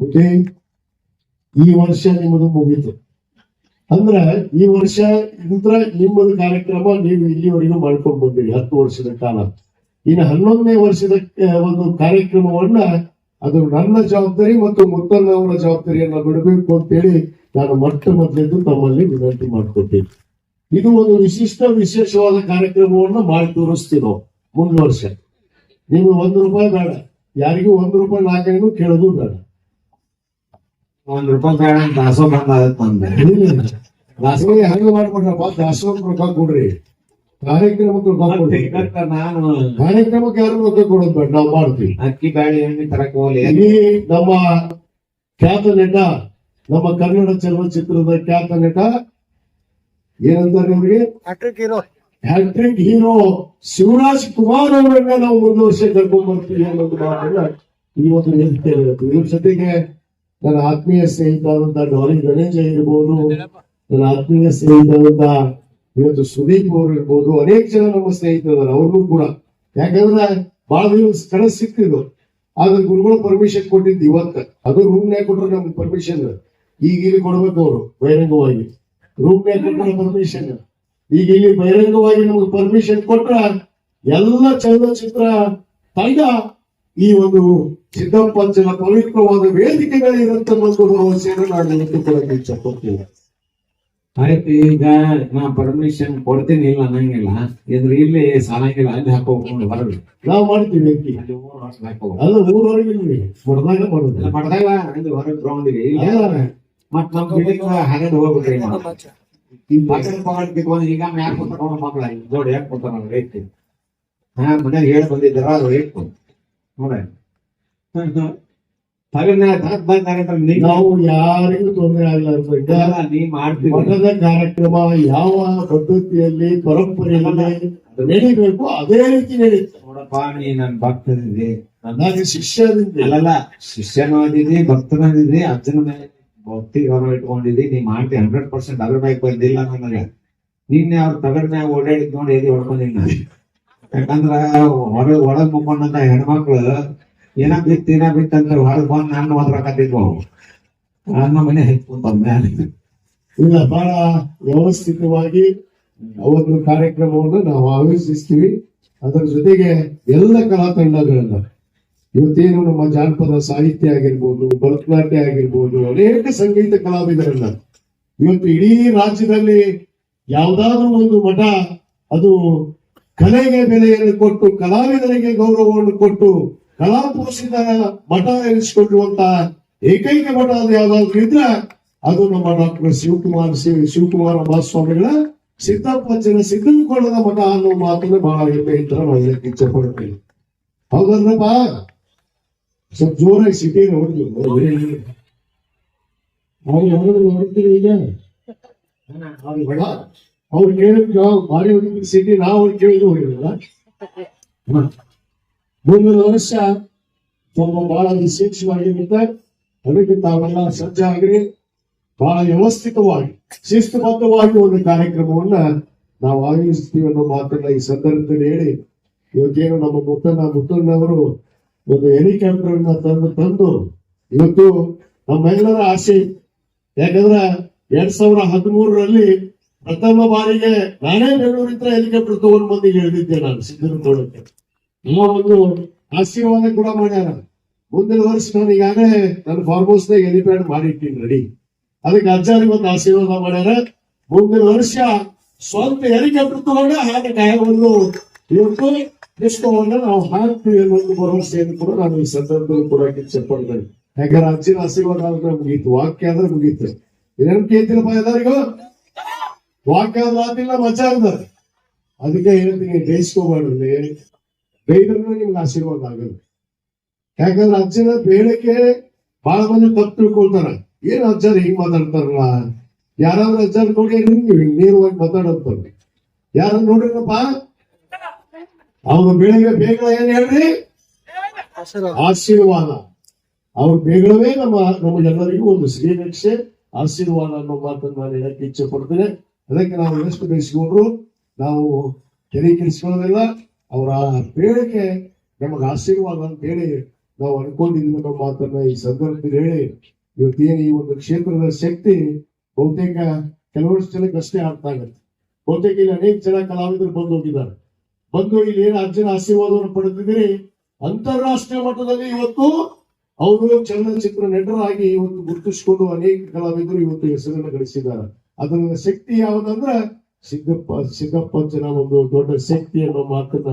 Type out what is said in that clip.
ಬುದ್ಧಿ ಈ ವರ್ಷ ನಿಮ್ಮದು ಮುಗೀತು. ಅಂದ್ರ ಈ ವರ್ಷ ಇಂದ್ರ ನಿಮ್ಮದು ಕಾರ್ಯಕ್ರಮ ನೀವು ಇಲ್ಲಿವರೆಗೂ ಮಾಡ್ಕೊಂಡು ಬಂದಿರಿ, ಹತ್ತು ವರ್ಷದ ಕಾಲ. ಇನ್ನು ಹನ್ನೊಂದನೇ ವರ್ಷದ ಒಂದು ಕಾರ್ಯಕ್ರಮವನ್ನ ಅದು ನನ್ನ ಜವಾಬ್ದಾರಿ ಮತ್ತು ಮುತ್ತಣ್ಣವರ ಜವಾಬ್ದಾರಿಯನ್ನ ಬಿಡಬೇಕು ಅಂತೇಳಿ ನಾನು ಮೊಟ್ಟ ಮೊದಲೆದ್ದು ತಮ್ಮಲ್ಲಿ ವಿನಂತಿ ಮಾಡ್ಕೊತೀನಿ. ಇದು ಒಂದು ವಿಶಿಷ್ಟ ವಿಶೇಷವಾದ ಕಾರ್ಯಕ್ರಮವನ್ನ ಮಾಡಿ ತೋರಿಸ್ತೀವಿ ನಾವು ಮುಂದ್ ವರ್ಷ. ನೀವು ಒಂದು ರೂಪಾಯಿ ಬೇಡ. ಯಾರಿಗೂ ಒಂದು ರೂಪಾಯಿ ನಾಲ್ಕೈದು ಕೇಳೋದು ಬೇಡ. ಒಂದ್ ರೂಪಾಯಿ ಅಂತ ದಾಸೋ ಬಂದಾಗತ್ತ ಅಂದೆ. ದಾಸೋಹ ಹಂಗ ಮಾಡ್ಕೊಡ್ರಪ್ಪ ದಾಸೋಹ ರೊಕ್ಕ ಕೊಡ್ರಿ. ಕಾರ್ಯಕ್ರಮಕ್ಕೆ ರೊಕ್ಕ ಕೊಡ್ರಿ. ನಾನು ಕಾರ್ಯಕ್ರಮಕ್ಕೆ ಯಾರು ರೊಕ್ಕ ಕೊಡೋದು ಬೇಡ ನಾವು ಮಾಡ್ತೀವಿ. ಅಕ್ಕಿ ಬ್ಯಾಳಿ ಎಣ್ಣೆ ತರಕ್ ಹೋಗ್ಲಿ. ನಮ್ಮ ಖ್ಯಾತ ನಟ ನಮ್ಮ ಕನ್ನಡ ಚಲನಚಿತ್ರದ ಖ್ಯಾತ ನಟ ಏನಂತಾರೆ ಅವ್ರಿಗೆ? Hat trick hero. ಶಿವರಾಜ್ ಕುಮಾರ್ ಅವರನ್ನ ನಾವು ಒಂದು ವರ್ಷ ಕರ್ಕೊಂಡ್ ಬರ್ತೀವಿ ಅನ್ನೋದು ಮಾತನ್ನ ಇವತ್ತು ಹೇಳ್ತೇವೆ. ಇವ್ರ ಜೊತೆಗೆ ನನ್ನ ಆತ್ಮೀಯ ಸ್ನೇಹಿತರಾದಂತಹ ಗೌರಿ ಗಣೇಶ ಇರ್ಬೋದು ನನ್ನ ಆತ್ಮೀಯ ಸ್ನೇಹಿತರಾದಂತಹ ಇವತ್ತು ಸುದೀಪ್ ಅವರು ಇರ್ಬೋದು ಅನೇಕ ಜನ ನಮ್ಮ ಸ್ನೇಹಿತರಿದ್ದಾರೆ ಅವ್ರಿಗೂ ಕೂಡ. ಯಾಕಂದ್ರೆ ಬಹಳ ದಿವಸ ಕನಸು ಸಿಕ್ತಿದ್ರು ಆದ್ರೆ ಗುರುಗಳು ಪರ್ಮಿಷನ್ ಕೊಟ್ಟಿದ್ದು ಇವತ್ತ. ಅದು ರೂಮ್ನ್ಯಾಗ ಕೊಟ್ರು ನಮ್ಗೆ ಪರ್ಮಿಷನ್ ಈಗ ಇಲ್ಲಿ ಕೊಡ್ಬೇಕು ಅವರು ಬಹಿರಂಗವಾಗಿ. ನೇ ಕೊಟ್ಟರೆ ಪರ್ಮಿಷನ್ ಈಗ ಇಲ್ಲಿ ಬಹಿರಂಗವಾಗಿ ನಮ್ಗೆ ಪರ್ಮಿಷನ್ ಕೊಟ್ರ ಎಲ್ಲ ಚಲನಚಿತ್ರ ತಂಡ ಈ ಒಂದು ಸಿದ್ದಪ್ಪಂಚನ ಪವಿತ್ರವಾದ ವೇದಿಕೆಗಳಿರಂತ ಒಂದು ಭರವಸೆಯನ್ನು ನಾನು ಇವತ್ತು ಇಚ್ಛೆ ಕೊಡ್ತೀನಿ ಆಯ್ತು ಈಗ ನಾ ಪರ್ಮಿಷನ್ ಕೊಡ್ತೀನಿ ಇಲ್ಲ ಅನ್ನಂಗಿಲ್ಲ. ಇದ್ರ ಇಲ್ಲಿ ಸಾಲಂಗಿಲ್ಲ ಅಲ್ಲಿ ಹಾಕೋಕೊಂಡು ಬರಬೇಕು ನಾವು ಮಾಡ್ತೀವಿ. ಅಲ್ಲಿ ಮೂರು ವರ್ಷ ಹಾಕೋ. ಊರವರೆಗೆ ಮಾಡೋದು ಪಡೆದಾಗ ಅಲ್ಲಿ ಹೊರಗೆ ಗ್ರೌಂಡಿಗೆ ಅಲ್ಲ, ಮತ್ ನಮ್ ಬಿಲ್ಡಿಂಗ್ ಹೋಗ್ಬಿಟ್ರಿ ಈಗ ಯಾಕೆ ಕೊಟ್ಕೊಂಡು ಮಕ್ಕಳ ಯಾಕೆ ಕೊಡ್ತಾರ ರೇಟ್ ಹಾ ಮನ್ಯಾಗ ಹೇಳಿ ಬಂದಿದ್ದಾರ ಅದು ರೇಟ್ ನಾವು ಯಾರಿಗೂ ತೊಂದರೆ ಆಗಲಾರ್ದ ಮಠದ ಕಾರ್ಯಕ್ರಮ ಯಾವ ಪದ್ಧತಿಯಲ್ಲಿ ಪರಂಪರೆಯಲ್ಲಿ ನಡೀಬೇಕು ಅದೇ ರೀತಿ ನಡೀತು ನೋಡಪ್ಪ ನೀ ನನ್ ಭಕ್ತನಿದೆ ನಾನು ಶಿಷ್ಯರಿಂದ ಅಲ್ಲಲ್ಲ ಶಿಷ್ಯನೂ ಅದಿದಿ ಭಕ್ತನೂ ಅದಿದಿ ಅಜ್ಜನ ಮೇಲೆ ಭಕ್ತಿ ಗೌರವ ಇಟ್ಕೊಂಡಿದ್ದಿ ನೀ ಮಾಡ್ತಿ ಹಂಡ್ರೆಡ್ ಪರ್ಸೆಂಟ್ ಅದ್ರ ಮ್ಯಾಗ ಬಂದಿಲ್ಲ ನನಗೆ ನಿನ್ನೆ ಅವ್ರ ತಗಡ್ ಮ್ಯಾಗ ಓಡಾಡಿದ್ ನೋಡಿ ಎದಿ ಹೊಡ್ಕೊಂಡಿನಿ ನಾನು ಯಾಕಂದ್ರ ಹೊರ ಒಳಗ್ ಮುಕ್ಕೊಂಡಂತ ಹೆಣ್ಮಕ್ಳು, ಏನ ಬಿತ್ತು ಏನ ಬಿತ್ತು ಅಂತ ಹೊರಗ್ ಬಂದ್ ನಾನು ಒದ್ರಕತ್ತಿದ್ವು ಅವು ನನ್ನ ಮನೆ ಇಲ್ಲ, ಬಹಳ ವ್ಯವಸ್ಥಿತವಾಗಿ ಅವತ್ತು ಕಾರ್ಯಕ್ರಮವನ್ನು ನಾವು ಆಯೋಜಿಸ್ತೀವಿ. ಅದರ ಜೊತೆಗೆ ಎಲ್ಲ ಕಲಾ ತಂಡಗಳನ್ನ ಇವತ್ತೇನು ನಮ್ಮ ಜಾನಪದ ಸಾಹಿತ್ಯ ಆಗಿರ್ಬೋದು, ಭರತನಾಟ್ಯ ಆಗಿರ್ಬೋದು, ಅನೇಕ ಸಂಗೀತ ಕಲಾವಿದರನ್ನ. ಇವತ್ತು ಇಡೀ ರಾಜ್ಯದಲ್ಲಿ ಯಾವ್ದಾದ್ರು ಒಂದು ಮಠ, ಅದು ಕಲೆಗೆ ಬೆಲೆಯನ್ನು ಕೊಟ್ಟು ಕಲಾವಿದರಿಗೆ ಗೌರವವನ್ನು ಕೊಟ್ಟು ಕಲಾ ಪುರುಷದ ಮಠ ಎನಿಸಿಕೊಳ್ಳುವಂತ ಏಕೈಕ ಮಠ ಅದು ಯಾವ್ದಾದ್ರು ಇದ್ರೆ ಅದು ನಮ್ಮ ಡಾಕ್ಟರ್ ಶಿವಕುಮಾರ್ ಶಿವ ಶಿವಕುಮಾರ ಮಹಾಸ್ವಾಮಿಗಳ ಸಿದ್ದಪ್ಪಜ್ಜನ ಸಿದ್ದನಕೊಳ್ಳದ ಮಠ ಅನ್ನೋ ಮಾತನ್ನ ಬಹಳ ಹೆಮ್ಮೆಯಿಂದ ನಾವು ಹೇಳಕ್ಕೆ ಪಡ್ತೀವಿ ಹೌದಲ್ರಪ್ಪ ಸ್ವಲ್ಪ ಜೋರಾಗಿ ಸಿಟಿ ಹೊಡೆದು ಹೊಡ್ತೀವಿ ಈಗ? ಅವ್ರು ಕೇಳಿದ್ ಜವಾಬ್ ಭಾರಿ ಸಿಟಿ ನಾವು ಅವ್ರು ಕೇಳಿದ್ರು ಹೋಗಿರಲ್ಲ ಮುಂದಿನ ವರ್ಷ ತುಂಬ ಬಹಳ ವಿಶೇಷವಾಗಿರುತ್ತೆ ಅದಕ್ಕೆ ತಾವೆಲ್ಲ ಸಜ್ಜಾಗ್ರಿ ಬಹಳ ವ್ಯವಸ್ಥಿತವಾಗಿ, ಶಿಸ್ತುಬದ್ಧವಾಗಿ ಒಂದು ಕಾರ್ಯಕ್ರಮವನ್ನ ನಾವು ಆಯೋಜಿಸ್ತೀವಿ ಅನ್ನೋ ಮಾತನ್ನ ಈ ಸಂದರ್ಭದಲ್ಲಿ ಹೇಳಿ, ಇವತ್ತೇನು ನಮ್ಮ ಮುತ್ತಣ್ಣ ಮುತ್ತಣ್ಣವರು ಒಂದು ಹೆಲಿಕಾಪ್ಟರ್ ಅನ್ನ ತಂದು ತಂದು ಇವತ್ತು ನಮ್ಮೆಲ್ಲರ ಆಸೆ, ಯಾಕಂದ್ರೆ ಎರಡ್ ಸಾವಿರ ಹದಿಮೂರರಲ್ಲಿ ಪ್ರಥಮ ಬಾರಿಗೆ ನಾನೇ ಬೆಂಗಳೂರಿಂದ ಹೆಲಿಕಾಪ್ಟರ್ ತಗೊಂಡು ಬಂದು ಹೇಳಿದ್ದೆ ನಾನು ಸಿದ್ದನಕೊಳ್ಳಕ್ಕೆ ನಮ್ಮ ಒಂದು ಆಶೀರ್ವಾದ ಕೂಡ ಮಾಡ್ಯಾರ. ಮುಂದಿನ ವರ್ಷ ನಾನು ಈಗಾಗಲೇ ನನ್ನ ಫಾರ್ಮ್ ದಾಗ ಹೆಲಿಪ್ಯಾಡ್ ಮಾಡಿಟ್ಟಿನಿ ರೆಡಿ ಅದಕ್ಕೆ ಅಜ್ಜಾರಿ ಒಂದು ಆಶೀರ್ವಾದ ಮಾಡ್ಯಾರ. ಮುಂದಿನ ವರ್ಷ ಸ್ವಂತ ಹೆಲಿಕಾಪ್ಟರ್ ತಗೊಂಡ ಹಾಗೆ ಕಾಯವನ್ನು ಇವತ್ತು ಪುಷ್ಪವನ್ನ ನಾವು ಹಾಕ್ತೀವಿ ಅನ್ನೋದು ಭರವಸೆಯನ್ನು ಕೂಡ ನಾನು ಈ ಸಂದರ್ಭದಲ್ಲಿ ಕೂಡ ಇಚ್ಛೆ ಪಡ್ತೇನೆ ಯಾಕಂದ್ರೆ ಅಜ್ಜಿನ ಆಶೀರ್ವಾದ ಆದ್ರೆ ಮುಗೀತು. ವಾಕ್ಯ ಆದ್ರೆ ಮುಗೀತು. ಏನೇನು ಕೇಳ್ತೀರಪ್ಪ ಎಲ್ಲರಿಗೂ? ವಾಕ್ಯ ಮಾತಿಲ್ಲ ಅದ ಅದಕ್ಕೆ ಹೇಳ್ತೀನಿ ಬೇಯಿಸ್ಕೋಬಾರ್ದು ಬೈದ್ರೂ ನಿಮ್ಗೆ ಆಶೀರ್ವಾದ ಆಗಲ್ಲ ಯಾಕಂದ್ರೆ ಅಜ್ಜನ ಬೇಡಕ್ಕೆ ಬಹಳ ಮಂದಿ ತಪ್ಪು ತಿಳ್ಕೊಳ್ತಾರ. ಏನ್ ಅಜ್ಜಾರ ಹಿಂಗ್ ಮಾತಾಡ್ತಾರಲ್ಲ? ಯಾರಾದ್ರೂ ಅಜ್ಜಾರ ನೋಡಿ ಹಿಂಗ್ ನೇರವಾಗಿ ಮಾತಾಡೋದು. ಯಾರು ನೋಡ್ರಿನಪ್ಪ ಅವ್ರ ಬೆಳಿಗ್ಗೆ ಬೇಗ ಏನ್ ಹೇಳ್ರಿ? ಆಶೀರ್ವಾದ. ಅವ್ರ ಬೇಗವೇ ನಮ್ಮ ನಮಗೆಲ್ಲರಿಗೂ ಒಂದು ಶ್ರೀರಕ್ಷೆ ಆಶೀರ್ವಾದ ಅನ್ನೋ ಮಾತನ್ನ ನಾನು ಹೇಳಕ್ಕೆ ಇಚ್ಛೆ ಪಡ್ತೇನೆ. ಅದಕ್ಕೆ ನಾವು ಎಷ್ಟು ಬೆಳೆಸ್ಕೊಂಡ್ರು ನಾವು ಕೆರೆ ಕೆಡಿಸ್ಕೊಳ್ಳೋದಿಲ್ಲ ಅವರ ಬೇಡಿಕೆ ನಮಗೆ ಆಶೀರ್ವಾದ ಅಂತ ಹೇಳಿ ನಾವು ಅನ್ಕೊಂಡಿದ್ದೀವಿ ಅನ್ನೋ ಮಾತನ್ನ ಈ ಸಂದರ್ಭದಲ್ಲಿ ಹೇಳಿ. ಇವತ್ತೇನು ಈ ಒಂದು ಕ್ಷೇತ್ರದ ಶಕ್ತಿ ಬಹುತೇಕ ಕೆಲವಷ್ಟು ಜನಕ್ಕೆ ಅಷ್ಟೇ ಅರ್ಥ ಆಗುತ್ತೆ ಬಹುತೇಕ ಇಲ್ಲಿ ಅನೇಕ ಜನ ಕಲಾವಿದರು ಬಂದು ಹೋಗಿದ್ದಾರೆ. ಬಂದು ಇಲ್ಲಿ ಏನು ಅರ್ಜನ ಆಶೀರ್ವಾದವನ್ನು ಪಡೆದಿದ್ದೀರಿ? ಅಂತಾರಾಷ್ಟ್ರೀಯ ಮಟ್ಟದಲ್ಲಿ ಇವತ್ತು ಅವರು ಚಲನಚಿತ್ರ ನಟರಾಗಿ ಇವತ್ತು ಗುರುತಿಸಿಕೊಂಡು ಅನೇಕ ಕಲಾವಿದರು ಇವತ್ತು ಹೆಸರನ್ನು ಗಳಿಸಿದ್ದಾರೆ. ಅದರ ಶಕ್ತಿ ಯಾವುದಂದ್ರೆ ಸಿದ್ದಪ್ಪ ಸಿದ್ದಪ್ಪ ಒಂದು ದೊಡ್ಡ ಶಕ್ತಿ ಅನ್ನೋ ಮಾತನ್ನ